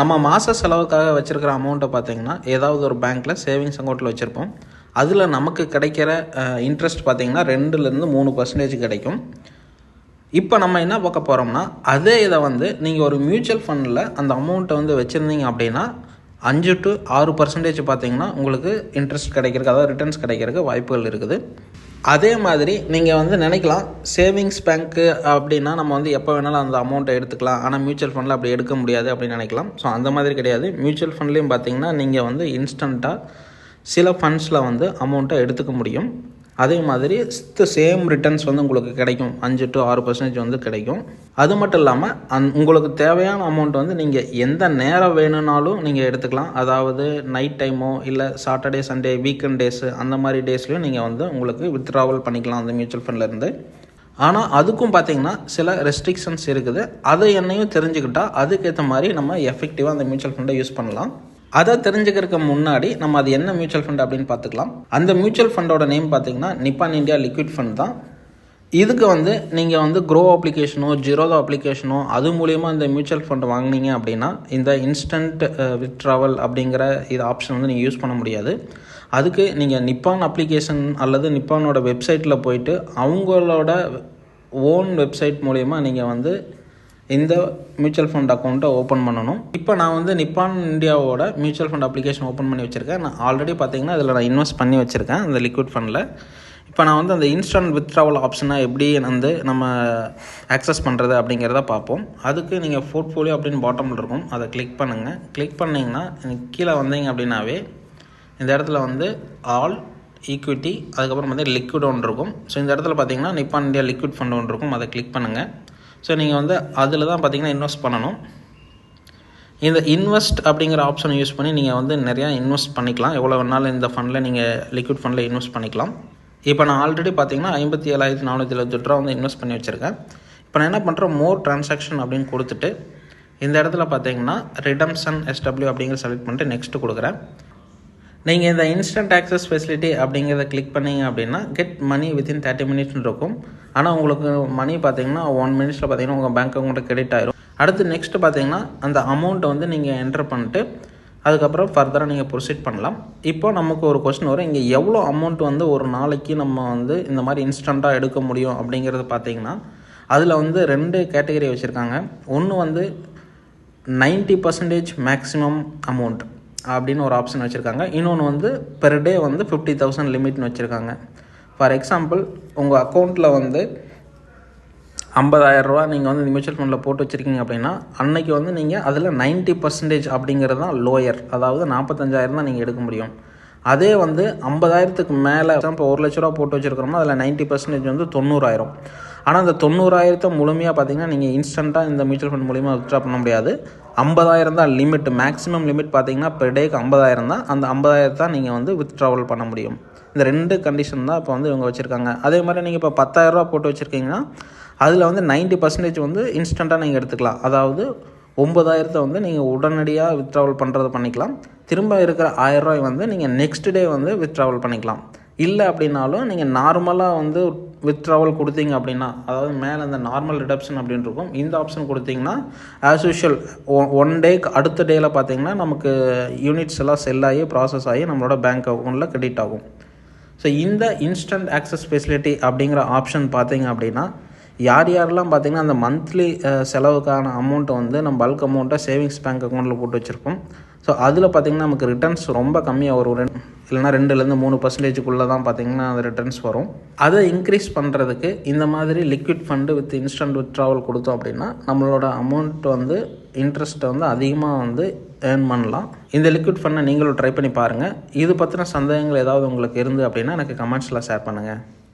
நம்ம மாத செலவுக்காக வச்சுருக்கிற அமௌண்ட்டை பார்த்தீங்கன்னா ஏதாவது ஒரு பேங்க்கில் சேவிங்ஸ் அக்கௌண்ட்டில் வச்சுருப்போம். அதில் நமக்கு கிடைக்கிற இன்ட்ரெஸ்ட் பார்த்தீங்கன்னா ரெண்டுலேருந்து மூணு பர்சன்டேஜ் கிடைக்கும். இப்போ நம்ம என்ன பார்க்க போகிறோம்னா அதே இதை வந்து நீங்கள் ஒரு மியூச்சுவல் ஃபண்டில் அந்த அமௌண்ட்டை வந்து வச்சுருந்தீங்க அப்படின்னா அஞ்சு டு ஆறு பர்சன்டேஜ் பார்த்தீங்கன்னா உங்களுக்கு இன்ட்ரெஸ்ட் கிடைக்கிறதுக்கு அதாவது ரிட்டர்ன்ஸ் கிடைக்கிறதுக்கு வாய்ப்புகள் இருக்குது. அதே மாதிரி நீங்கள் வந்து நினைக்கலாம் சேவிங்ஸ் பேங்க்கு அப்படின்னா நம்ம வந்து எப்போ வேணாலும் அந்த அமௌண்ட்டை எடுத்துக்கலாம். ஆனால் மியூச்சுவல் ஃபண்டில் அப்படி எடுக்க முடியாது அப்படின்னு நினைக்கலாம். ஸோ அந்த மாதிரி கிடையாது. மியூச்சுவல் ஃபண்ட்லேயும் பார்த்தீங்கன்னா நீங்கள் வந்து இன்ஸ்டண்ட்டாக சில ஃபண்ட்ஸில் வந்து அமௌண்ட்டை எடுத்துக்க முடியும். அதே மாதிரி சேம் ரிட்டர்ன்ஸ் வந்து உங்களுக்கு கிடைக்கும். அஞ்சு டு ஆறு பர்சன்டேஜ் வந்து கிடைக்கும். அது மட்டும் இல்லாமல் அந் உங்களுக்கு தேவையான அமௌண்ட் வந்து நீங்கள் எந்த நேரம் வேணும்னாலும் நீங்கள் எடுத்துக்கலாம். அதாவது நைட் டைமோ இல்லை சாட்டர்டே சண்டே வீக்கெண்ட் டேஸு அந்த மாதிரி டேஸ்லையும் நீங்கள் வந்து உங்களுக்கு வித்ட்ராவல் பண்ணிக்கலாம் அந்த மியூச்சுவல் ஃபண்ட்லேருந்து ஆனால் அதுக்கும் பார்த்தீங்கன்னா சில ரெஸ்ட்ரிக்ஷன்ஸ் இருக்குது. அதை என்னையும் தெரிஞ்சுக்கிட்டால் அதுக்கேற்ற மாதிரி நம்ம எஃபெக்டிவாக அந்த மியூச்சுவல் ஃபண்டை யூஸ் பண்ணலாம். அதை தெரிஞ்சுக்கிறதுக்கு முன்னாடி நம்ம அது என்ன மியூச்சுவல் ஃபண்ட் அப்படின்னு பார்த்துக்கலாம். அந்த மியூச்சுவல் ஃபண்டோட நேம் பார்த்தீங்கன்னா நிப்பான் இந்தியா லிக்விட் ஃபண்ட் தான். இதுக்கு வந்து நீங்கள் வந்து க்ரோ அப்ளிகேஷனோ ஜீரோதோ அப்ளிகேஷனோ அது மூலிமா இந்த மியூச்சுவல் ஃபண்ட் வாங்கினீங்க அப்படின்னா இந்த இன்ஸ்டன்ட் வித்ட்ராவல் அப்படிங்கிற இது ஆப்ஷன் வந்து நீங்கள் யூஸ் பண்ண முடியாது. அதுக்கு நீங்கள் நிப்பான் அப்ளிகேஷன் அல்லது நிப்பானோட வெப்சைட்டில் போயிட்டு அவங்களோட ஓன் வெப்சைட் மூலயமா நீங்கள் வந்து இந்த மியூச்சுவல் ஃபண்ட் அக்கௌண்ட்டை ஓப்பன் பண்ணணும். இப்போ நான் வந்து நிப்பான் இந்தியாவோட மியூச்சுவல் ஃபண்ட் அப்ளிகேஷன் ஓப்பன் பண்ணி வச்சுருக்கேன். நான் ஆல்ரெடி பார்த்தீங்கன்னா அதில் நான் இன்வெஸ்ட் பண்ணி வச்சுருக்கேன் அந்த லிக்விட் ஃபண்டில் இப்போ நான் வந்து அந்த இன்ஸ்டன்ட் வித்ட்ராவல் ஆப்ஷனை எப்படி வந்து நம்ம ஆக்சஸ் பண்ணுறது அப்படிங்கிறத பார்ப்போம். அதுக்கு நீங்கள் போர்ட்ஃபோலியோ அப்படின்னு பாட்டமில் இருக்கும். அதை கிளிக் பண்ணுங்கள் கிளிக் பண்ணிங்கன்னா கீழே வந்தீங்க அப்படின்னாவே இந்த இடத்துல வந்து ஆல் ஈக்விட்டி அதுக்கப்புறம் வந்து லிக்விட் ஒன்று இருக்கும். ஸோ இந்த இடத்துல பார்த்தீங்கன்னா நிப்பான் இந்தியா லிக்விட் ஃபண்ட் ஒன்று இருக்கும். அதை கிளிக் பண்ணுங்கள் ஸோ நீங்கள் வந்து அதில் தான் பார்த்தீங்கன்னா இன்வெஸ்ட் பண்ணணும். இந்த இன்வெஸ்ட் அப்படிங்கிற ஆப்ஷனை யூஸ் பண்ணி நீங்கள் வந்து நிறையா இன்வெஸ்ட் பண்ணிக்கலாம். எவ்வளோ வேணாலும் இந்த ஃபண்டில் நீங்கள் லிக்விட் ஃபண்டில் இன்வெஸ்ட் பண்ணிக்கலாம். இப்போ நான் ஆல்ரெடி பார்த்தீங்கன்னா ஐம்பத்தி ஏழாயிரத்தி நானூற்றி எழுபத்தெட்டு ரூபா வந்து இன்வெஸ்ட் பண்ணி வச்சுருக்கேன். இப்போ நான் என்ன பண்ணுறேன் மோர் ட்ரான்சாக்ஷன் அப்படின்னு கொடுத்துட்டு இந்த இடத்துல பார்த்தீங்கன்னா ரிடம்ஷன் எஸ்டபிள்யூ அப்படிங்கிற செலக்ட் பண்ணிட்டு நெக்ஸ்ட்டு கொடுக்குறேன். நீங்கள் இந்த இன்ஸ்டன்ட் ஆக்சஸ் ஃபெசிலிட்டி அப்படிங்கிறத கிளிக் பண்ணீங்க அப்படின்னா கெட் மணி வித்தின் தேர்ட்டி மினிட்ஸ்னு இருக்கும். ஆனால் உங்களுக்கு மணி பார்த்தீங்கன்னா ஒன் மினிட்ஸில் பார்த்தீங்கன்னா உங்கள் பேங்க் அக்கௌண்ட்டு கிரெடிட் ஆயிரும். அடுத்து நெக்ஸ்ட் பார்த்தீங்கன்னா அந்த அமௌண்ட்டை வந்து நீங்கள் என்டர் பண்ணிட்டு அதுக்கப்புறம் ஃபர்தராக நீங்கள் ப்ரொசீட் பண்ணலாம். இப்போ நமக்கு ஒரு கொஸ்டின் வரும். இங்கே எவ்வளோ அமௌண்ட் வந்து ஒரு நாளைக்கு நம்ம வந்து இந்த மாதிரி இன்ஸ்டண்ட்டாக எடுக்க முடியும் அப்படிங்கிறது பார்த்தீங்கன்னா அதில் வந்து ரெண்டு கேட்டகரி வச்சுருக்காங்க. ஒன்று வந்து நைன்ட்டி பர்சன்டேஜ் மேக்ஸிமம் அமௌண்ட் அப்படின்னு ஒரு ஆப்ஷன் வச்சுருக்காங்க. இன்னொன்று வந்து பெர் டே வந்து ஃபிஃப்டி தௌசண்ட் லிமிட்னு வச்சுருக்காங்க. ஃபார் எக்ஸாம்பிள் உங்கள் அக்கௌண்ட்டில் வந்து ஐம்பதாயிரரூவா நீங்கள் வந்து இந்த மியூச்சுவல் ஃபண்டில் போட்டு வச்சுருக்கீங்க அப்படின்னா அன்னைக்கு வந்து நீங்கள் அதில் நைன்ட்டி பர்சன்டேஜ் அப்படிங்கிறது தான் லோயர் அதாவது நாற்பத்தஞ்சாயிரம் தான் நீங்கள் எடுக்க முடியும். அதே வந்து ஐம்பதாயிரத்துக்கு மேலே இப்போ ஒரு லட்ச ரூபா போட்டு வச்சுருக்கிறோமோ அதில் நைன்ட்டி பர்சன்டேஜ் வந்து தொண்ணூறாயிரம். ஆனால் அந்த தொண்ணூறாயிரத்தை முழுமையாக பார்த்தீங்கன்னா நீங்கள் இன்ஸ்டண்ட்டாக இந்த மியூச்சுவல் ஃபண்ட் மூலிமா வித்ட்ரா பண்ண முடியாது. ஐம்பதாயிரம் தான் லிமிட் மேக்ஸிமம் லிமிட் பார்த்தீங்கன்னா பெர் டேக்கு ஐம்பதாயிரம் தான். அந்த ஐம்பதாயிரம் தான் நீங்கள் வந்து வித்ட்ராவல் பண்ண முடியும். இந்த ரெண்டு கண்டிஷன் தான் இப்போ வந்து இவங்க வச்சுருக்காங்க. அதே மாதிரி நீங்கள் இப்போ பத்தாயிரரூபா போட்டு வச்சுருக்கீங்கன்னா அதில் வந்து நைன்ட்டி பர்சன்டேஜ் வந்து இன்ஸ்டண்ட்டாக நீங்கள் எடுத்துக்கலாம். அதாவது ஒம்பதாயிரத்தை வந்து நீங்கள் உடனடியாக வித்ட்ராவல் பண்ணுறது பண்ணிக்கலாம். திரும்ப இருக்கிற ஆயிரரூபாய் வந்து நீங்கள் நெக்ஸ்ட் டே வந்து வித்ட்ராவல் பண்ணிக்கலாம். இல்லை அப்படின்னாலும் நீங்கள் நார்மலாக வந்து வித்ட்ராவல் கொடுத்தீங்க அப்படின்னா அதாவது மேலே இந்த நார்மல் ரிடப்ஷன் அப்படின்னு இருக்கும் இந்த ஆப்ஷன் கொடுத்தீங்கன்னா ஆஸ் யூஷுவல் ஒன் டேக்கு அடுத்த டேயில் பார்த்தீங்கன்னா நமக்கு யூனிட்ஸ் எல்லாம் செல் ஆகி ப்ராசஸ் ஆகி நம்மளோட பேங்க் அக்கௌண்ட்டில் கிரெடிட் ஆகும். ஸோ இந்த இன்ஸ்டன்ட் ஆக்சஸ் ஃபெசிலிட்டி அப்படிங்கிற ஆப்ஷன் பார்த்தீங்க அப்படின்னா யார் யாரெல்லாம் பார்த்தீங்கன்னா அந்த மந்த்லி செலவுக்கான அமௌண்ட்டை வந்து நம்ம பல்க் அமௌண்ட்டை சேவிங்ஸ் பேங்க் அக்கௌண்ட்டில் போட்டு வச்சுருக்கோம். ஸோ அதில் பார்த்திங்கன்னா நமக்கு ரிட்டர்ன்ஸ் ரொம்ப கம்மியாக வரும். இல்லைனா ரெண்டுலேருந்து மூணு பர்சன்டேஜுக்குள்ளே தான் பார்த்திங்கன்னா அந்த ரிட்டர்ன்ஸ் வரும். அதை இன்க்ரீஸ் பண்ணுறதுக்கு இந்த மாதிரி liquid fund with instant withdrawal கொடுத்தோம் அப்படின்னா நம்மளோட அமௌண்ட் வந்து இன்ட்ரெஸ்ட்டை வந்து அதிகமாக வந்து ஏர்ன் பண்ணலாம். இந்த லிக்விட் ஃபண்டை நீங்களும் ட்ரை பண்ணி பாருங்கள் இது பற்றின சந்தேகங்கள் ஏதாவது உங்களுக்கு இருந்து அப்படின்னா எனக்கு கமெண்ட்ஸில் ஷேர் பண்ணுங்கள்